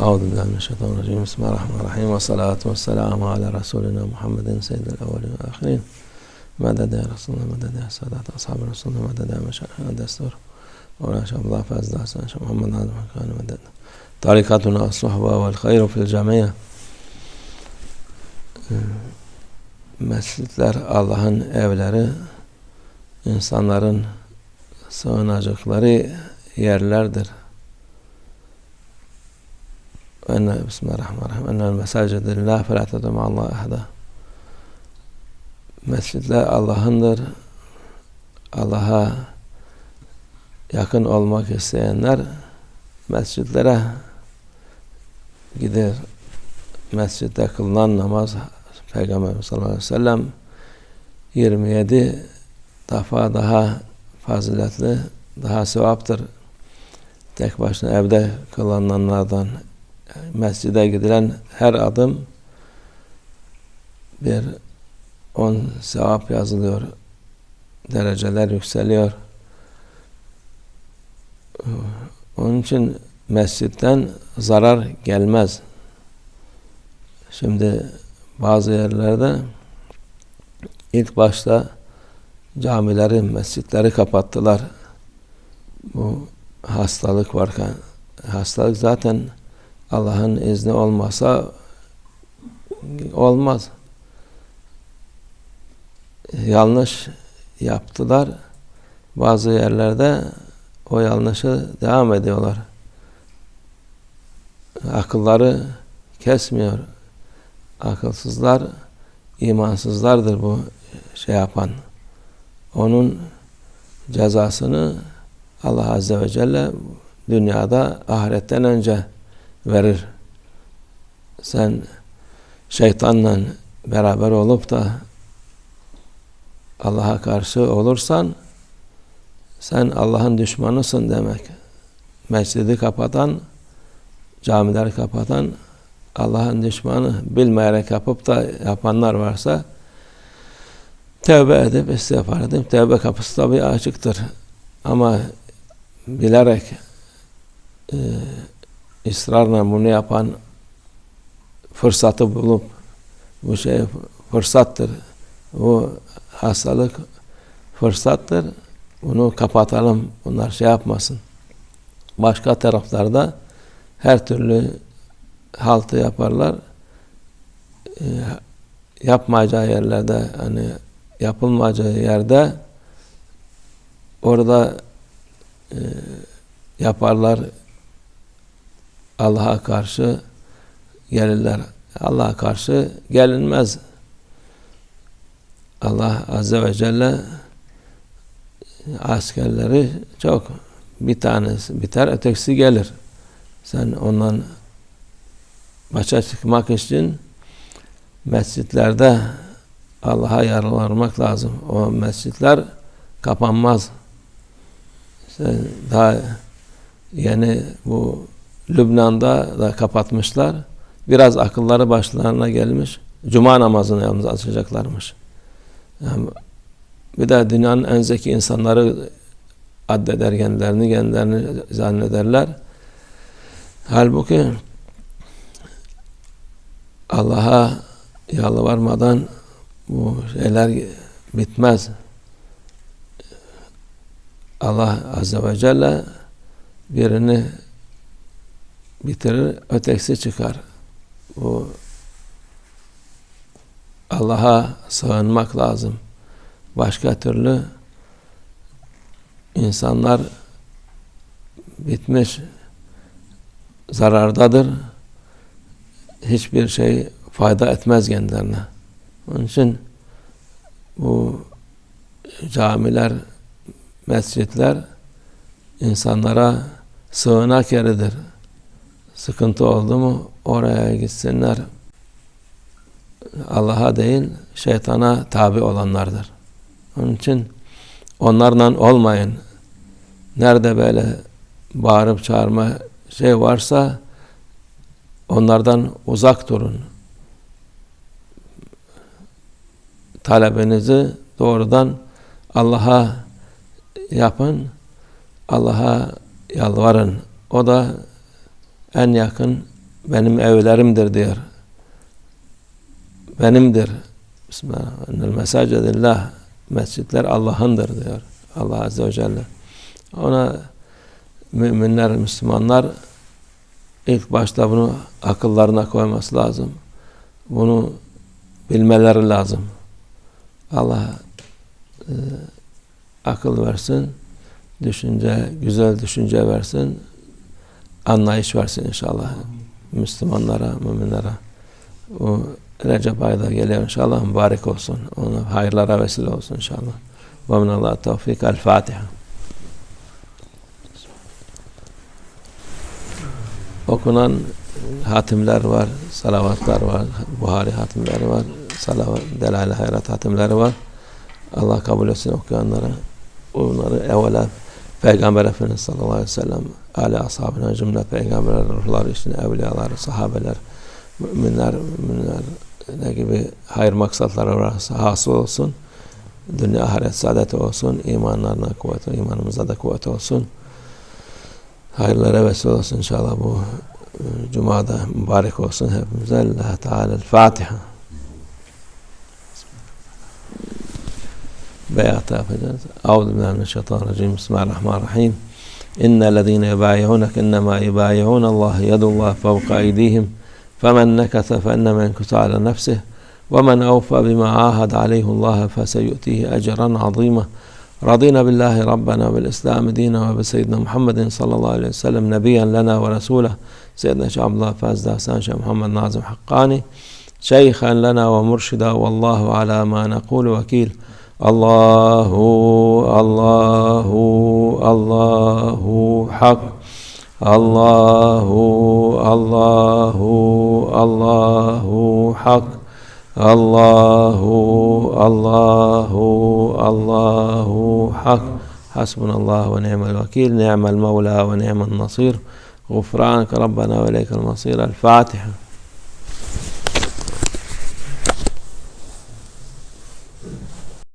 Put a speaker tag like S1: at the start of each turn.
S1: أعوذ بالله من الشيطان الرجيم. بسم الله الرحمن الرحيم. والصلاة والسلام على رسولنا محمد سيد الأولين والآخرين. مدد يا رسول الله مدد يا سادات أصحاب رسول الله مدد يا مشايخ الدستور ولا شاء الله داسان شاء محمد هذا كان مدد طريقتنا الصحبة والخير في الجميع. Mescitler Allah'ın evleri, insanların sığınacakları yerlerdir. Enne Bismillahirrahmanirrahim. Ennel mesacide lillah fe la ted'u Allah ahada. Mescitler Allah'ındır. Allah'a yakın olmak isteyenler mescitlere gider. Mescitte kılınan namaz Peygamber sallallahu aleyhi ve sellem 27 defa daha faziletli, daha sevaptır. Tek başına evde kılınanlardan mescide gidilen her adım bir on sevap yazılıyor. Dereceler yükseliyor. Onun için mescitten zarar gelmez. Şimdi bazı yerlerde ilk başta camileri, mescitleri kapattılar. Bu hastalık varken hastalık zaten Allah'ın izni olmasa olmaz. Yanlış yaptılar. Bazı yerlerde o yanlışı devam ediyorlar. Akılları kesmiyor. Akılsızlar imansızlardır bu şey yapan. Onun cezasını Allah Azze ve Celle dünyada ahiretten önce verir. Sen şeytanla beraber olup da Allah'a karşı olursan sen Allah'ın düşmanısın demek. Mescidi kapatan, camileri kapatan Allah'ın düşmanı bilmeyerek yapıp da yapanlar varsa tevbe edip istiğfar edip tevbe kapısı tabi açıktır. Ama bilerek e, ısrarla bunu yapan fırsatı bulup bu şey fırsattır. Bu hastalık fırsattır. Bunu kapatalım. Bunlar şey yapmasın. Başka taraflarda her türlü haltı yaparlar. E, yapmayacağı yerlerde hani yapılmayacağı yerde orada e, yaparlar Allah'a karşı gelirler. Allah'a karşı gelinmez. Allah Azze ve Celle askerleri çok bir tanesi biter ötekisi gelir. Sen ondan başa çıkmak için mescitlerde Allah'a yaralanmak lazım. O mescitler kapanmaz. İşte daha yeni bu Lübnan'da da kapatmışlar. Biraz akılları başlarına gelmiş. Cuma namazını yalnız açacaklarmış. Yani bir de dünyanın en zeki insanları addeder kendilerini, kendilerini zannederler. Halbuki Allah'a yalvarmadan bu şeyler bitmez. Allah Azze ve Celle birini bitirir, ötekisi çıkar. Bu Allah'a sığınmak lazım. Başka türlü insanlar bitmiş, zarardadır. Hiçbir şey fayda etmez kendilerine. Onun için bu camiler, mescitler insanlara sığınak yeridir. Sıkıntı oldu mu oraya gitsinler. Allah'a değil şeytana tabi olanlardır. Onun için onlarla olmayın. Nerede böyle bağırıp çağırma şey varsa onlardan uzak durun. Talebinizi doğrudan Allah'a yapın. Allah'a yalvarın. O da en yakın benim evlerimdir diyor. Benimdir. Bismillah. Ennel mesacedillah. Mescitler Allah'ındır diyor. Allah Azze ve Celle. Ona müminler, Müslümanlar ilk başta bunu akıllarına koyması lazım. Bunu bilmeleri lazım. Allah e, akıl versin, düşünce, güzel düşünce versin, anlayış versin inşallah. Müslümanlara, müminlere. O Recep ayı da geliyor inşallah mübarek olsun. Ona hayırlara vesile olsun inşallah. Ve minallah tevfik. El Fatiha. Okunan hatimler var, salavatlar var, Buhari hatimleri var, salavat, delal hayrat hatimleri var. Allah kabul etsin okuyanlara. Onları evvela Peygamber Efendimiz sallallahu aleyhi ve sellem, Ali ashabına cümle peygamberler, ruhlar için evliyalar, sahabeler, müminler, müminler ne gibi hayır maksatları varsa hasıl olsun. Dünya ahiret saadeti olsun. imanlarına kuvvet, imanımıza da kuvvet olsun. Hayırlara vesile olsun inşallah bu e, Cuma'da mübarek olsun hepimize. Allah Teala Fatiha. Beyat yapacağız. Euzubillahimineşşeytanirracim. Bismillahirrahmanirrahim. İnnellezîne yubâyi'ûnek innemâ yubâyi'ûnallâhe yedullah fevka eydîhim. فمن نكث فإنما ينكث على نفسه ومن أوفى بما عاهد عليه الله فسيؤتيه أجرا عظيما رضينا بالله ربنا وبالإسلام دينا وبسيدنا محمد صلى الله عليه وسلم نبيا لنا ورسولا سيدنا شيخ عبد الله فاز دهسان شيخ محمد ناظم حقاني شيخا لنا ومرشدا والله على ما نقول وكيل الله الله الله حق الله الله الله حق الله الله الله حق حسبنا الله ونعم الوكيل نعم المولى ونعم النصير غفرانك ربنا وإليك المصير الفاتحة